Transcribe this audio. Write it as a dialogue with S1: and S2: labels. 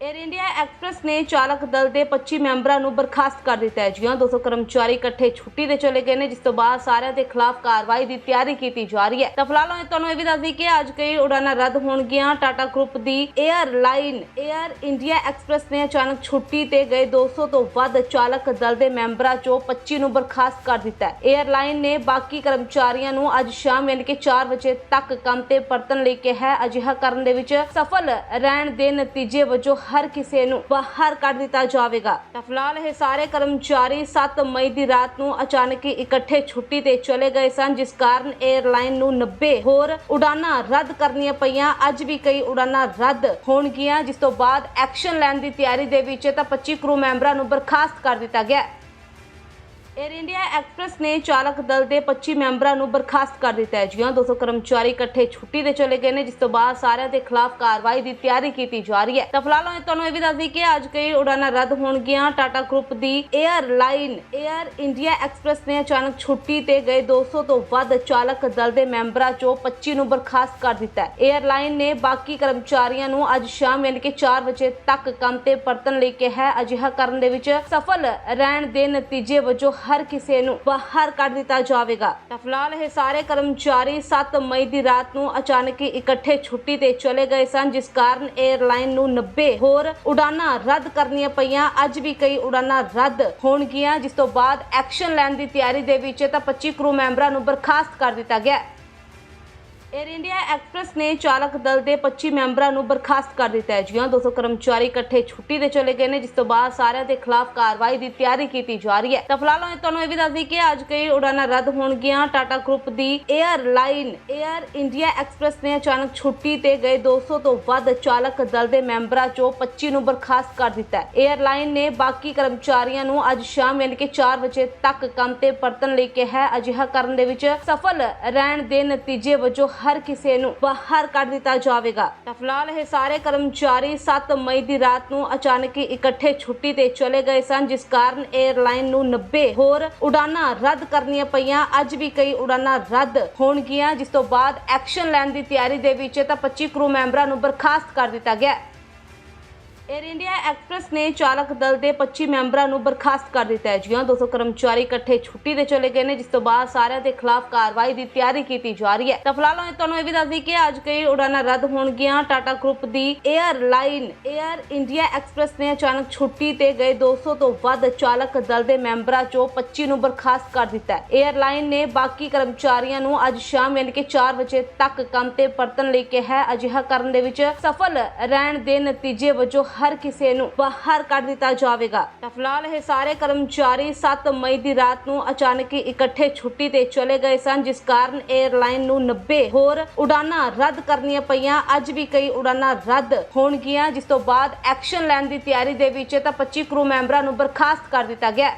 S1: Air India Express ਨੇ ਚਾਲਕ ਦਲ ਦੇ 25 ਮੈਂਬਰਾਂ ਨੂੰ ਬਰਖਾਸਤ ਕਰ ਦਿੱਤਾ ਹੈ। ਜਿਉਂ 200 ਕਰਮਚਾਰੀ ਇਕੱਠੇ ਛੁੱਟੀ ਤੇ ਚਲੇ ਗਏ ਨੇ, ਜਿਸ ਤੋਂ ਬਾਅਦ ਸਾਰਿਆਂ ਦੇ ਖਿਲਾਫ ਕਾਰਵਾਈ ਦੀ ਤਿਆਰੀ ਕੀਤੀ ਜਾ ਰਹੀ ਹੈ। ਤਾਂ ਫਿਲਹਾਲ ਮੈਂ ਤੁਹਾਨੂੰ ਇਹ ਵੀ ਦੱਸ ਦਈ ਕਿ ਅੱਜ ਕਈ ਉਡਾਨਾਂ ਰੱਦ ਹੋਣਗੀਆਂ। ਟਾਟਾ ਗਰੁੱਪ ਦੀ 에ਅਰਲਾਈਨ 에ਅਰ ਇੰਡੀਆ ਐਕਸਪ੍ਰੈਸ ਨੇ ਅਚਾਨਕ ਛੁੱਟੀ ਤੇ ਗਏ 200 ਤੋਂ ਵੱਧ ਚਾਲਕ ਦਲ ਦੇ ਮੈਂਬਰਾਂ ਚੋਂ 25 ਨੂੰ ਬਰਖਾਸਤ ਕਰ ਦਿੱਤਾ ਹੈ। 에ਅਰਲਾਈਨ ਨੇ ਬਾਕੀ ਕਰਮਚਾਰੀਆਂ ਨੂੰ ਅੱਜ ਸ਼ਾਮ ਯਾਨੀ ਕਿ 4 ਵਜੇ ਤੱਕ ਕੰਮ ਤੇ ਪਰਤਣ ਲਈ ਕਿਹਾ ਅਜਿਹਾ ਕਰਨ ਦੇ ਵਿੱਚ ਸਫਲ ਰਹਿਣ ਦੇ ਨਤੀਜੇ ਵਜੋਂ ਹਰ ਕਿਸੇ ਨੂੰ ਬਾਹਰ ਕੱਢ ਦਿੱਤਾ ਜਾਵੇਗਾ। ਤਾਂ ਫਿਲਹਾਲ ਇਹ ਸਾਰੇ ਕਰਮਚਾਰੀ 7 ਮਈ ਦੀ ਰਾਤ ਨੂੰ ਅਚਾਨਕ ਹੀ ਇਕੱਠੇ ਛੁੱਟੀ ਤੇ ਚਲੇ ਗਏ ਸਨ, ਜਿਸ ਕਾਰਨ 에ਅਰਲਾਈਨ ਨੂੰ 90 ਹੋਰ ਉਡਾਨਾਂ ਰੱਦ ਕਰਨੀਆਂ ਪਈਆਂ। ਅੱਜ ਵੀ ਕਈ ਉਡਾਨਾਂ ਰੱਦ ਹੋਣਗੀਆਂ, ਜਿਸ ਤੋਂ ਬਾਅਦ ਐਕਸ਼ਨ ਲੈਣ ਦੀ ਤਿਆਰੀ ਦੇ ਵਿੱਚ ਤਾਂ 25 ਕਰੂ ਮੈਂਬਰਾਂ ਨੂੰ ਬਰਖਾਸਤ ਕਰ ਦਿੱਤਾ ਗਿਆ ਏਅਰ ਇੰਡੀਆ ਐਕਸਪ੍ਰੈਸ ਨੇ ਚਾਲਕ ਦਲ ਦੇ 25 ਮੈਂਬਰਾਂ ਨੂੰ ਬਰਖਾਸਤ ਕਰ ਦਿੱਤਾ ਹੈ। ਜਿਉਂ 200 ਕਰਮਚਾਰੀ ਇਕੱਠੇ ਛੁੱਟੀ ਤੇ ਚਲੇ ਗਏ ਨੇ, ਜਿਸ ਤੋਂ ਬਾਅਦ ਸਾਰਿਆਂ ਦੇ ਖਿਲਾਫ ਕਾਰਵਾਈ ਦੀ ਤਿਆਰੀ ਕੀਤੀ ਜਾ ਰਹੀ ਹੈ। ਤਾਂ ਫਿਲਹਾਲ ਹੁਣ ਤੁਹਾਨੂੰ ਇਹ ਵੀ ਦੱਸ ਕਿ ਅੱਜ ਕਈ ਉਡਾਨਾਂ ਰੱਦ ਹੋਣਗੀਆਂ। ਟਾਟਾ ਗਰੁੱਪ ਦੀ 에ਅਰਲਾਈਨ 에ਅਰ ਇੰਡੀਆ ਐਕਸਪ੍ਰੈਸ ਨੇ ਅਚਾਨਕ ਛੁੱਟੀ ਤੇ ਗਏ 200 ਤੋਂ ਵੱਧ ਚਾਲਕ ਦਲ ਦੇ ਮੈਂਬਰਾਂ ਚੋਂ 25 ਨੂੰ ਬਰਖਾਸਤ ਕਰ ਦਿੱਤਾ ਹੈ। 에ਅਰਲਾਈਨ ਨੇ ਬਾਕੀ ਕਰਮਚਾਰੀਆਂ ਨੂੰ ਅੱਜ ਸ਼ਾਮ ਯਾਨੀ ਕਿ 4 ਵਜੇ ਤੱਕ ਕੰਮ ਤੇ ਪਰਤਣ ਲਈ ਕਿਹਾ ਅਜਿਹਾ ਕਰਨ ਦੇ ਵਿੱਚ ਸਫਲ ਰਹਿਣ ਦੇ ਨਤੀਜੇ ਵਜੋਂ ਹਰ ਕਿਸੇ ਨੂੰ ਬਾਹਰ ਕੱਢ ਦਿੱਤਾ ਜਾਵੇਗਾ। ਤਾਂ ਫਿਲਹਾਲ ਇਹ ਸਾਰੇ ਕਰਮਚਾਰੀ 7 ਮਈ ਦੀ ਰਾਤ ਨੂੰ ਅਚਾਨਕ ਹੀ ਇਕੱਠੇ ਛੁੱਟੀ ਤੇ ਚਲੇ ਗਏ ਸਨ, ਜਿਸ ਕਾਰਨ 에ਅਰਲਾਈਨ ਨੂੰ 90 ਹੋਰ ਉਡਾਨਾਂ ਰੱਦ ਕਰਨੀਆਂ ਪਈਆਂ। ਅੱਜ ਵੀ ਕਈ ਉਡਾਨਾਂ ਰੱਦ ਹੋਣਗੀਆਂ, ਜਿਸ ਤੋਂ ਬਾਅਦ ਐਕਸ਼ਨ ਲੈਣ ਦੀ ਤਿਆਰੀ ਦੇ ਵਿੱਚ ਤਾਂ 25 ਕਰੂ ਮੈਂਬਰਾਂ ਨੂੰ ਬਰਖਾਸਤ ਕਰ ਦਿੱਤਾ ਗਿਆ। ਏਅਰ ਇੰਡੀਆ ਐਕਸਪ੍ਰੈਸ ਨੇ ਚਾਲਕ ਦਲ ਦੇ 25 ਮੈਂਬਰਾਂ ਨੂੰ ਬਰਖਾਸਤ ਕਰ ਦਿੱਤਾ ਹੈ। ਜਿਵੇਂ 200 ਕਰਮਚਾਰੀ ਇਕੱਠੇ ਛੁੱਟੀ ਤੇ ਚਲੇ ਗਏ ਨੇ, ਜਿਸ ਤੋਂ ਬਾਅਦ ਸਾਰਿਆਂ ਦੇ ਖਿਲਾਫ ਕਾਰਵਾਈ ਦੀ ਤਿਆਰੀ ਕੀਤੀ ਜਾ ਰਹੀ ਹੈ। ਤਾਂ ਫਿਲਹਾਲ ਤੁਹਾਨੂੰ ਇਹ ਵੀ ਦੱਸ ਦਈਏ ਕਿ ਅੱਜ ਕਈ ਉਡਾਨਾਂ ਰੱਦ ਹੋਣਗੀਆਂ। ਟਾਟਾ ਗਰੁੱਪ ਦੀ 에ਅਰਲਾਈਨ 에ਅਰ ਇੰਡੀਆ ਐਕਸਪ੍ਰੈਸ ਨੇ ਅਚਾਨਕ ਛੁੱਟੀ ਤੇ ਗਏ 200 ਤੋਂ ਵੱਧ ਚਾਲਕ ਦਲ ਦੇ ਮੈਂਬਰਾਂ ਚੋਂ 25 ਨੂੰ ਬਰਖਾਸਤ ਕਰ ਦਿੱਤਾ ਹੈ। 에ਅਰਲਾਈਨ ਨੇ ਬਾਕੀ ਕਰਮਚਾਰੀਆਂ ਨੂੰ ਅੱਜ ਸ਼ਾਮ ਯਾਨੀ ਕਿ 4 ਵਜੇ ਤੱਕ ਕੰਮ ਤੇ ਪਰਤਣ ਲਈ ਕਿਹਾ ਅਜਿਹਾ ਕਰਨ ਦੇ ਵਿੱਚ ਸਫਲ ਰਹਿਣ ਦੇ ਨਤੀਜੇ ਵਜੋਂ ਹਰ ਕਿਸੇ ਨੂੰ ਬਾਹਰ ਕੱਢ ਦਿੱਤਾ ਜਾਵੇਗਾ। ਤਾਂ ਫਿਲਹਾਲ ਇਹ ਸਾਰੇ ਕਰਮਚਾਰੀ 7 ਮਈ ਦੀ ਰਾਤ ਨੂੰ ਅਚਾਨਕ ਹੀ ਇਕੱਠੇ ਛੁੱਟੀ ਤੇ ਚਲੇ ਗਏ ਸਨ, ਜਿਸ ਕਾਰਨ 에ਅਰਲਾਈਨ ਨੂੰ 90 ਹੋਰ ਉਡਾਨਾਂ ਰੱਦ ਕਰਨੀਆਂ ਪਈਆਂ। ਅੱਜ ਵੀ ਕਈ ਉਡਾਨਾਂ ਰੱਦ ਹੋਣਗੀਆਂ, ਜਿਸ ਤੋਂ ਬਾਅਦ ਐਕਸ਼ਨ ਲੈਣ ਦੀ ਤਿਆਰੀ ਦੇ ਵਿੱਚ ਤਾਂ 25 ਕਰੂ ਮੈਂਬਰਾਂ ਨੂੰ ਬਰਖਾਸਤ ਕਰ ਦਿੱਤਾ ਗਿਆ ਏਅਰ ਇੰਡੀਆ ਐਕਸਪ੍ਰੈਸ ਨੇ ਚਾਲਕ ਦਲ ਦੇ 25 ਮੈਂਬਰਾਂ ਨੂੰ ਬਰਖਾਸਤ ਕਰ ਦਿੱਤਾ ਹੈ। ਜਿਉਂ 200 ਕਰਮਚਾਰੀ ਇਕੱਠੇ ਛੁੱਟੀ ਤੇ ਚਲੇ ਗਏ ਨੇ, ਜਿਸ ਤੋਂ ਬਾਅਦ ਸਾਰਿਆਂ ਦੇ ਖਿਲਾਫ ਕਾਰਵਾਈ ਦੀ ਤਿਆਰੀ ਕੀਤੀ ਜਾ ਰਹੀ ਹੈ। ਤਾਂ ਫਿਲਹਾਲ ਮੈਂ ਤੁਹਾਨੂੰ ਇਹ ਵੀ ਦੱਸ ਕਿ ਅੱਜ ਕਈ ਉਡਾਨਾਂ ਰੱਦ ਹੋਣਗੀਆਂ। ਟਾਟਾ ਗਰੁੱਪ ਦੀ 에ਅਰਲਾਈਨ 에ਅਰ ਇੰਡੀਆ ਐਕਸਪ੍ਰੈਸ ਨੇ ਅਚਾਨਕ ਛੁੱਟੀ ਤੇ ਗਏ 200 ਤੋਂ ਵੱਧ ਚਾਲਕ ਦਲ ਦੇ ਮੈਂਬਰਾਂ ਚੋਂ 25 ਨੂੰ ਬਰਖਾਸਤ ਕਰ ਦਿੱਤਾ ਹੈ। 에ਅਰਲਾਈਨ ਨੇ ਬਾਕੀ ਕਰਮਚਾਰੀਆਂ ਨੂੰ ਅੱਜ ਸ਼ਾਮ ਯਾਨੀ ਕਿ 4 ਵਜੇ ਤੱਕ ਕੰਮ ਤੇ ਪਰਤਣ ਲਈ ਕਿਹਾ ਅਜਿਹਾ ਕਰਨ ਦੇ ਵਿੱਚ ਸਫਲ ਰਹਿਣ ਦੇ ਨਤੀਜੇ ਵਜੋਂ ਹਰ ਕਿਸੇ ਨੂੰ ਬਾਹਰ ਕੱਢ ਦਿੱਤਾ ਜਾਵੇਗਾ। ਤਾਂ ਫਿਲਹਾਲ ਇਹ ਸਾਰੇ ਕਰਮਚਾਰੀ 7 ਮਈ ਦੀ ਰਾਤ ਨੂੰ ਅਚਾਨਕ ਹੀ ਇਕੱਠੇ ਛੁੱਟੀ ਤੇ ਚਲੇ ਗਏ ਸਨ, ਜਿਸ ਕਾਰਨ 에ਅਰਲਾਈਨ ਨੂੰ 90 ਹੋਰ ਉਡਾਨਾਂ ਰੱਦ ਕਰਨੀਆਂ ਪਈਆਂ। ਅੱਜ ਵੀ ਕਈ ਉਡਾਨਾਂ ਰੱਦ ਹੋਣਗੀਆਂ, ਜਿਸ ਤੋਂ ਬਾਅਦ ਐਕਸ਼ਨ ਲੈਣ ਦੀ ਤਿਆਰੀ ਦੇ ਵਿੱਚ ਤਾਂ 25 ਕਰੂ ਮੈਂਬਰਾਂ ਨੂੰ ਬਰਖਾਸਤ ਕਰ ਦਿੱਤਾ ਗਿਆ